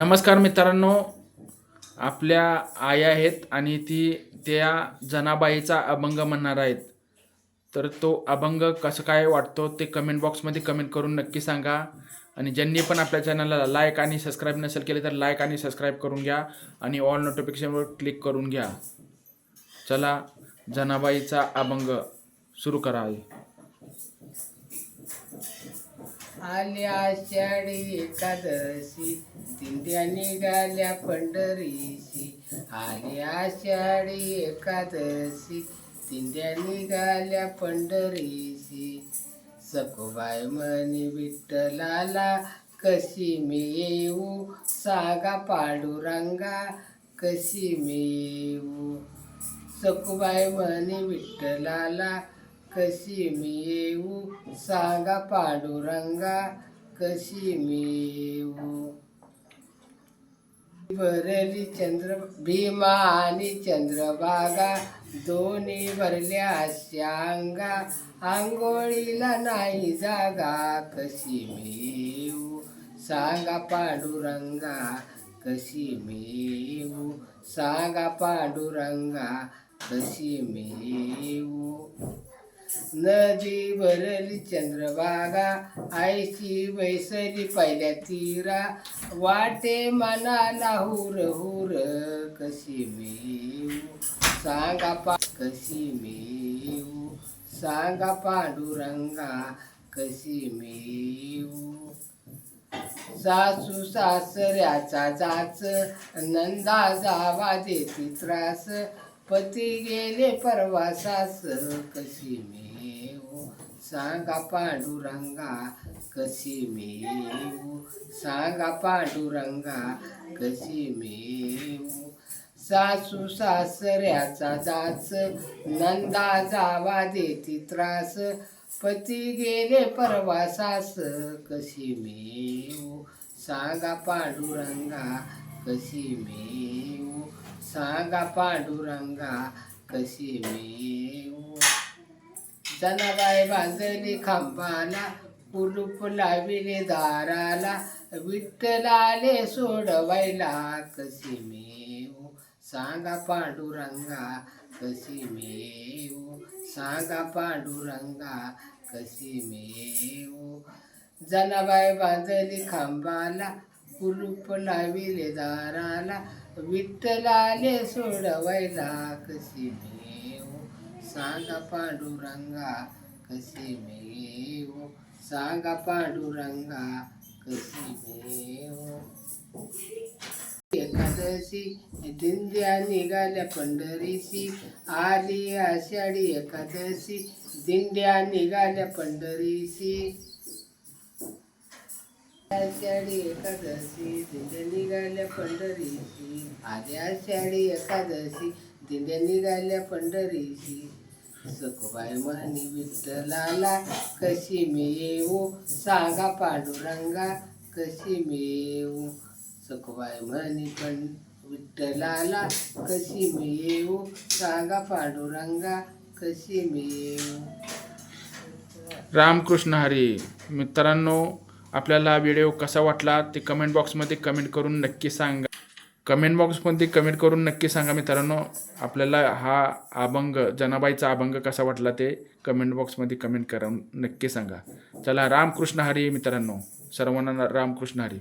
नमस्कार मित्रांनो. आपल्या आई आहेत आणि ती त्या जनाबाईचा अभंग म्हणणार आहेत. तर तो अभंग कसं काय वाटतो ते कमेंट बॉक्समध्ये कमेंट करून नक्की सांगा. आणि ज्यांनी पण आपल्या चॅनलला लाईक आणि सबस्क्राईब नसेल केले तर लाईक आणि सबस्क्राईब करून घ्या आणि ऑल नोटिफिकेशनवर क्लिक करून घ्या. चला जनाबाईचा अभंग सुरू करा आल्या आषाढी एकादशी दिंड्या निघाल्या पंढरीशी. आल्या आषाढी एकादशी दिंड्या निघाल्या पंढरीशी. सखोबाय म्हणी विठ्ठलाला कशी मी येऊ? सांगा पांडुरंगा कशी मी येऊ? सखुबाई म्हणे विठ्ठलाला कशी मी येऊ सांगा पांडुरंगा कशी मी येऊ भरली चंद्र भीमा आणि चंद्रभागा दोन्ही भरल्या अंगा आंघोळीला नाही जागा कशी मी येऊ सांगा पांडुरंगा कशी मी येऊ सांगा पांडुरंगा कशी मी येऊ नदी भरली चंद्रभागा आईची बैसली पहिल्या तीरा. वाटे मनाला हुर हुर कशी मेऊ. सांगा पा कशी मेऊ. सांगा पांडुरंगा कशी मेऊ. सासू सासऱ्याचा जाच नंदा जावा देती त्रास. पती गेले परवासास. कशी मेऊ सांगा पांडुरंगा कशी मेऊ सांगा पांडुरंगा कशी मेऊ सासू सासऱ्याचा जाच नंदा जावा देती त्रास. पती गेले परवासास. कशी मेऊ सांगा पांडुरंगा कशी मेऊ सांगा पांडुरंगा कशी मेव? जनाबाई बांधली खांबाला कुलूप लाविले दाराला विठ्ठलाले सोडवायला कशी मेव? सांगा पांडुरंगा कशी मेऊ सांगा पांडुरंगा कशी मेव? जनाबाई बांधली खांबाला कुलूप लाविले दाराला विठ्ठलाले सोडवायला कशी मेव? सांगा पांडुरंगा कसे मेव? सांगा पांडुरंगा कशी मेव? एकादशी दिंड्या निघाल्या पंढरीशी. आली आषाढी एकादशी दिंड्या निघाल्या पंढरीशी. आषाढी एकादशी दिंड्या निघाल्या पंढरीशी आद्या आषाढी एकादशी दिंड्या निघाल्या पंढरीशी सखुबाई म्हणी विठ्ठलाला कशी मी येऊ? सांगा पांडुरंगा कशी मी येऊ? सखुबाई म्हणी पण विठ्ठलाला कशी मी येऊ? सांगा पांडुरंगा कशी मी येऊ? रामकृष्ण हरी मित्रांनो आपल्याला व्हिडिओ कसा वाटला ते कमेंट बॉक्समध्ये कमेंट करून नक्की सांगा. कमेंट बॉक्समध्ये कमेंट करून नक्की सांगा मित्रांनो आपल्याला हा अभंग जनाबाईचा अभंग कसा वाटला ते कमेंट बॉक्समध्ये कमेंट करून नक्की सांगा. चला रामकृष्ण हरी मित्रांनो सर्वांना रामकृष्ण हरी.